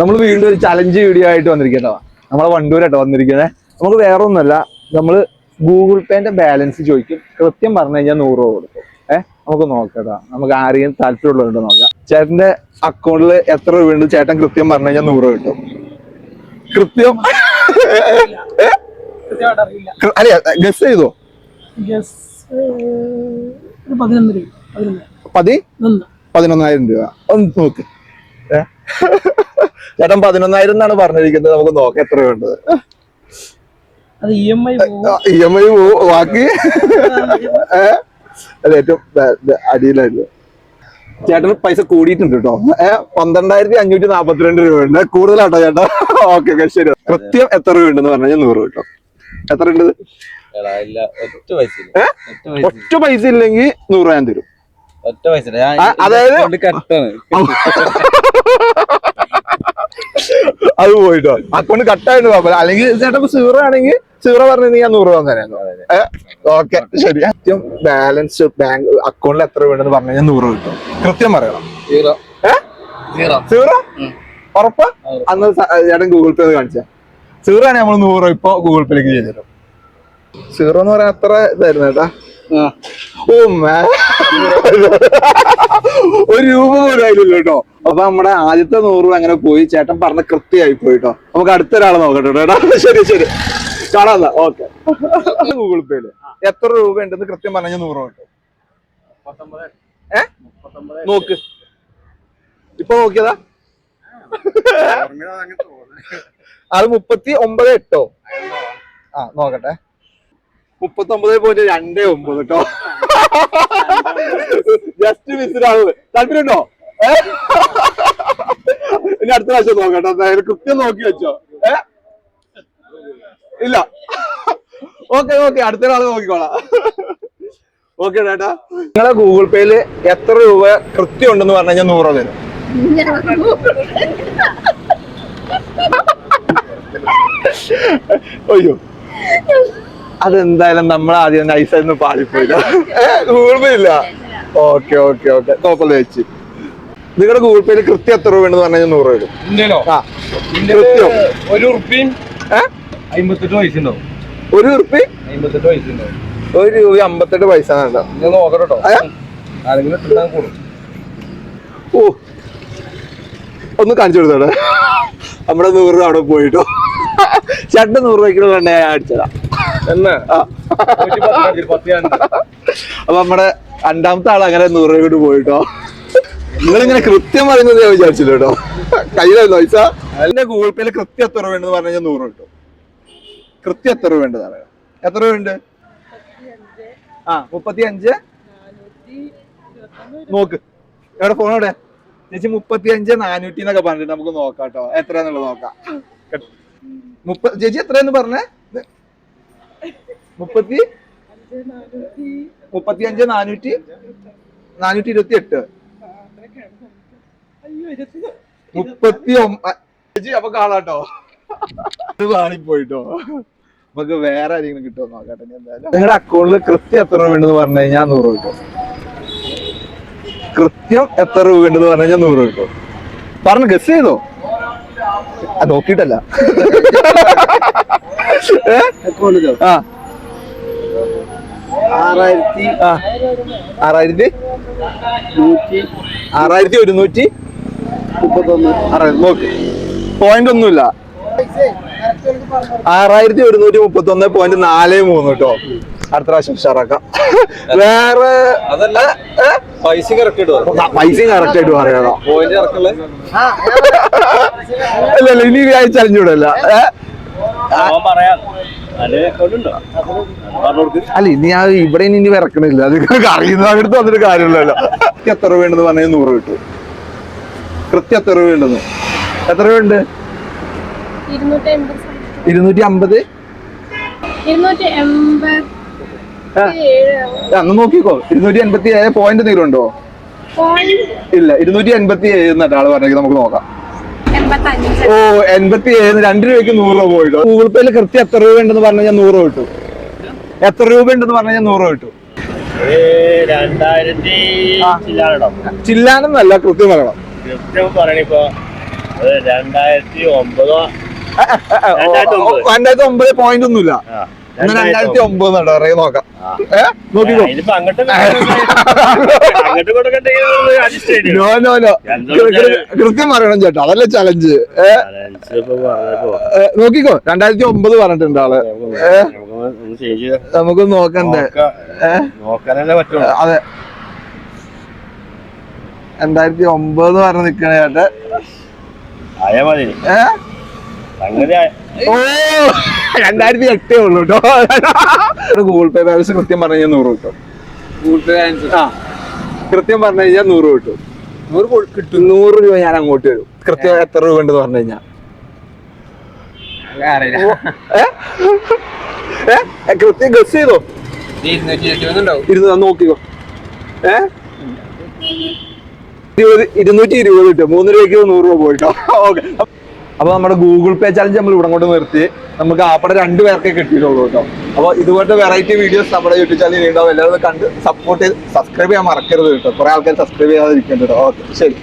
നമ്മൾ വീണ്ടും ഒരു ചലഞ്ച് വീഡിയോ ആയിട്ട് വന്നിരിക്കട്ടോ. നമ്മളെ വണ്ടൂരാട്ടോ വന്നിരിക്കുന്നത് നമുക്ക് വേറെ ഒന്നുമല്ല നമ്മൾ ഗൂഗിൾ പേന്റെ ബാലൻസ് ചോദിക്കും. കൃത്യം പറഞ്ഞു കഴിഞ്ഞാൽ നൂറ് രൂപ കൊടുക്കും. ഏഹ് നമുക്ക് നോക്കട്ടോ. നമുക്ക് ആരെയും താല്പര്യമുള്ളവരുണ്ടോ നോക്കാം. ചേട്ടന്റെ അക്കൗണ്ടിൽ എത്ര രൂപ ഉണ്ട്? ചേട്ടൻ കൃത്യം പറഞ്ഞു കഴിഞ്ഞാൽ നൂറ് രൂപ കിട്ടും. കൃത്യം? അല്ല ഗസ് ചെയ്തോ? പതി? പതിനൊന്നായിരം രൂപ. ഒന്ന് നോക്ക്. ഏ? ചേട്ടൻ പതിനൊന്നായിരം എന്നാണ് പറഞ്ഞിരിക്കുന്നത്. നമുക്ക് നോക്കാം എത്രയുണ്ട്. അത് ഇ എം ഐ ഐ ബാക്കി? അത് ഏറ്റവും അടിയിലായിരുന്നു. ചേട്ടന് പൈസ കൂടിയിട്ടുണ്ട് കേട്ടോ. ഏഹ് പന്ത്രണ്ടായിരത്തി അഞ്ഞൂറ്റി നാപ്പത്തിരണ്ട് രൂപ ഉണ്ട് കൂടുതലാട്ടോ ചേട്ടാ. ഓക്കെ ഓക്കെ ശരി. കൃത്യം എത്ര രൂപ ഉണ്ടെന്ന് പറഞ്ഞാൽ നൂറ് കേട്ടോ. എത്ര ഉണ്ട്? ഇല്ല ഒറ്റ പൈസ ഇല്ലെങ്കിൽ നൂറ് ഞാൻ തരും. ഒറ്റ പൈസ. ഞാൻ അതായത് കൊണ്ട് കട്ടാണ്. അത് പോയിട്ടോ. അക്കൗണ്ട് കട്ടായിട്ട് കുഴപ്പമില്ല. അല്ലെങ്കിൽ ചേട്ടൻ സീറോ ആണെങ്കിൽ സീറോ പറഞ്ഞു ഞാൻ നൂറ് രൂപ തരാം ഓക്കെ ശരി കൃത്യം ബാലൻസ് ബാങ്ക് അക്കൗണ്ടിൽ എത്ര വേണമെന്ന് പറഞ്ഞു കഴിഞ്ഞാൽ നൂറ് കിട്ടും. കൃത്യം പറയണം. സീറോ. ഉറപ്പാ. അന്ന് ചേട്ടൻ ഗൂഗിൾ പേ കാണിച്ച. സീറോ ആണ് നമ്മൾ നൂറ് ഇപ്പൊ ഗൂഗിൾ പേയിലേക്ക് ചെയ്തിട്ടു സീറോ എന്ന് പറയാൻ അത്ര ഇതായിരുന്നു ചേട്ടാ ആ. ഓ ഒരു രൂപ പോലും ആയില്ലല്ലോ കേട്ടോ. അപ്പൊ നമ്മുടെ ആദ്യത്തെ നൂറ് രൂപ അങ്ങനെ പോയി. ചേട്ടൻ പറഞ്ഞ കൃത്യമായി പോയി കേട്ടോ നമുക്ക് അടുത്ത ഒരാളെ നോക്കട്ടെ കേട്ടോ. ശരി ശരി. കാണാം ഓക്കെ. ഗൂഗിൾ പേയിൽ എത്ര രൂപ ഉണ്ടെന്ന് കൃത്യം പറഞ്ഞ നൂറ് രൂപ കിട്ടും. ഏ? നോക്ക്. ഇപ്പൊ നോക്കിയതാ? അത് മുപ്പത്തി ഒമ്പത് എട്ടോ? ആ നോക്കട്ടെ. മുപ്പത്തി ഒമ്പത് പോയിന്റ് രണ്ടേ ഒമ്പത് കേട്ടോ ജസ്റ്റ് മിസ്ഡാവ് താല്പര്യമുണ്ടോ ഏ? ഇനി അടുത്ത പ്രാവശ്യം നോക്കട്ടോ. എന്തായാലും കൃത്യം നോക്കി വെച്ചോ. ഏ? ഇല്ല. ഓക്കെ ഓക്കെ അടുത്ത ആൾ നോക്കിക്കോളാം. ഓക്കെ ചേട്ടാ. നിങ്ങളെ ഗൂഗിൾ പേയിൽ എത്ര രൂപ കൃത്യം ഉണ്ടെന്ന് പറഞ്ഞു കഴിഞ്ഞാൽ നൂറ് തരും അയ്യോ. അതെന്തായാലും നമ്മൾ ആദ്യം നൈസായിരുന്നു പാടിപ്പോയില്ല. ഗൂഗിൾ പേ ഇല്ല? Okay okay okay. കുഴപ്പമില്ല വെച്ച്. നിങ്ങളുടെ ഗൂഗിൾ പേയിൽ കൃത്യം എത്ര രൂപ ഉണ്ടെന്ന് പറഞ്ഞാൽ നൂറ് രൂപ കൃത്യം. ഒരു ഉറുപ്പിയും അമ്പത്തെട്ട് പൈസ ഉണ്ടാവും ഒരു ഉറുപ്പി? അമ്പത്തെട്ട് പൈസ ഉണ്ടാവും ഒരു രൂപ അമ്പത്തെട്ട് പൈസ ഞാൻ ആരെങ്കിലും ഓ. ഒന്ന് കാണിച്ചു കൊടുത്തോടെ. നമ്മുടെ നൂറ് രൂപ അവിടെ പോയിട്ടോ. ചേട്ടൻ നൂറ് രൂപയ്ക്കുള്ള അടിച്ചതാ. അപ്പൊ നമ്മുടെ രണ്ടാമത്തെ ആൾ അങ്ങനെ നൂറ് രൂപ പോയിട്ടോ. നിങ്ങളിങ്ങനെ കൃത്യം പറയുന്നത് ഞാൻ വിചാരിച്ചില്ല കേട്ടോ. കയ്യിലായിരുന്നു പൈസ? അതിന്റെ ഗൂഗിൾ പേയിൽ കൃത്യം എത്ര രൂപ ഉണ്ടെന്ന് പറഞ്ഞു കഴിഞ്ഞാൽ നൂറ് കിട്ടും. കൃത്യം എത്ര രൂപ ഉണ്ടെന്ന് പറയാം. എത്ര രൂപ ഉണ്ട്? ആ മുപ്പത്തി അഞ്ച് നോക്ക്. എവിടെ ഫോൺ എവിടെ? ചേച്ചി മുപ്പത്തി അഞ്ച് നാനൂറ്റി എന്നൊക്കെ പറഞ്ഞിട്ട് നമുക്ക് നോക്കാം കേട്ടോ. എത്രയാന്നുള്ളത് നോക്കാം. മുപ്പ ചേച്ചി എത്രയെന്ന് പറഞ്ഞേ? മുപ്പത്തി മുപ്പത്തി അഞ്ച് നാനൂറ്റി നാനൂറ്റി ഇരുപത്തി എട്ട് മുപ്പത്തി ഒമ്പി അപ്പൊ കാണാട്ടോ. അത് വാണിപ്പോയിട്ടോ. നമുക്ക് വേറെ ആരെങ്കിലും കിട്ടുമോ നോക്കട്ടെ എന്തായാലും. നിങ്ങളുടെ അക്കൗണ്ടിൽ കൃത്യം എത്ര രൂപ ഉണ്ടെന്ന് പറഞ്ഞു കഴിഞ്ഞാൽ നൂറ് കിട്ടും. കൃത്യം എത്ര രൂപ ഉണ്ടെന്ന് പറഞ്ഞു കഴിഞ്ഞാൽ നൂറ് കിട്ടും. പറഞ്ഞു ഗസ് ചെയ്തോ? അക്കൗണ്ടിലോ ആ. ആറായിരത്തി ആറായിരത്തി നൂറ്റി ആറായിരത്തി ഒരുന്നൂറ്റി മുപ്പത്തൊന്ന്. നോക്ക്. പോയിന്റ് ഒന്നുമില്ല. ആറായിരത്തി ഒരുന്നൂറ്റി മുപ്പത്തി ഒന്ന് പോയിന്റ് നാല് മൂന്ന് കേട്ടോ. അടുത്ത പ്രാവശ്യം ഉഷാറാക്കാം. വേറെ അതല്ല പൈസ കറക്റ്റ് പൈസയും കറക്റ്റ് ആയിട്ട് പറയാനോ പോയിന്റ് ഇറക്കുള്ള അല്ല അല്ല ഇനി ആഴ്ച അറിഞ്ഞൂടല്ല. അല്ല ഇനി ഞാൻ ഇവിടെ ഇനി വിറക്കണില്ല. അത് അറിയുന്ന അടുത്ത് വന്നിട്ട് കാര്യമില്ലല്ലോ. എത്ര രൂപ ഉണ്ടെന്ന് പറഞ്ഞാൽ നൂറ് കിട്ടും. കൃത്യം എത്ര രൂപ ഉണ്ടെന്ന് എത്ര രൂപ ഉണ്ട് ഇരുന്നൂറ്റി അമ്പത് അന്ന് നോക്കിക്കോ ഇരുന്നൂറ്റി എൺപത്തി ഏഴ് പോയിന്റ് എന്തെങ്കിലും ഉണ്ടോ? ഇല്ല ഇരുന്നൂറ്റി എൺപത്തി ഏഴ് എന്നിട്ട് ആൾ പറഞ്ഞെങ്കിൽ നമുക്ക് നോക്കാം. ഓ എൺപത്തി ഏഴ് രണ്ട് രൂപയ്ക്ക് നൂറ് രൂപ കിട്ടും ഗൂഗിൾ പേയിൽ കൃത്യം എത്ര രൂപ ഉണ്ടെന്ന് പറഞ്ഞു ഞാൻ നൂറ് രൂപ കിട്ടും എത്ര രൂപ ഉണ്ടെന്ന് പറഞ്ഞു ഞാൻ നൂറ് രൂപ കിട്ടും ചില്ലാനെന്നല്ല കൃത്യം പറയണം. കൃത്യം പറയണിപ്പോ. രണ്ടായിരത്തി ഒമ്പതോ? രണ്ടായിരത്തി ഒമ്പത്. പോയിന്റ് ഒന്നുമില്ല. രണ്ടായിരത്തി ഒമ്പത് നട പറയും നോക്കാം. നോക്കിക്കോ. No no no. കൃത്യം പറയണം ചേട്ടാ അതല്ല ചലഞ്ച് നോക്കിക്കോ രണ്ടായിരത്തി ഒമ്പത് പറഞ്ഞിട്ടുണ്ട് ആൾ. നമുക്ക് നോക്കണ്ടേ? അതെ. രണ്ടായിരത്തി ഒമ്പത് പറഞ്ഞ് നിക്കണ ചേട്ടാ. ഏഹ് ഓ രണ്ടായിരത്തി എട്ടേ ഉള്ളൂ കേട്ടോ ഗൂഗിൾ പേ ബാലൻസ് കൃത്യം പറഞ്ഞു കഴിഞ്ഞാൽ നൂറ് കിട്ടും. ഗൂഗിൾ പേ ബാലൻസ് ആ കൃത്യം പറഞ്ഞു കഴിഞ്ഞാൽ നൂറ് കിട്ടും. നൂറ് കിട്ടും. നൂറ് രൂപ ഞാൻ അങ്ങോട്ട് വരും കൃത്യം എത്ര രൂപ ഉണ്ടെന്ന് പറഞ്ഞു കഴിഞ്ഞാൽ. കൃത്യം ഗസ് ചെയ്തോ? ഇരുന്ന് നോക്കിക്കോ. ഏ? ഇരുപത് ഇരുന്നൂറ്റി ഇരുപത് കിട്ടും. മൂന്ന് രൂപയ്ക്ക് നൂറ് രൂപ പോയിട്ടോ ഓക്കെ. അപ്പൊ നമ്മുടെ ഗൂഗിൾ പേ ചാലഞ്ച് നമ്മൾ ഇവിടെ കൊണ്ട് നിർത്തി. നമുക്ക് ആപ്പടെ രണ്ട് പേർക്കേ കിട്ടിയിട്ടുള്ളൂ കേട്ടോ. അപ്പൊ ഇതുപോലത്തെ വെറൈറ്റി വീഡിയോസ് നമ്മുടെ യൂട്യൂബ് ചാനലിൽ ഉണ്ടാവും എല്ലാവരും കണ്ട് സപ്പോർട്ട് ചെയ്ത് സബ്സ്ക്രൈബ് ചെയ്യാൻ മറക്കരുത് കേട്ടോ. കുറെ ആൾക്കാർ സബ്സ്ക്രൈബ് ചെയ്യാതിരിക്കുന്നുണ്ട് കേട്ടോ. ഓക്കെ ശരി.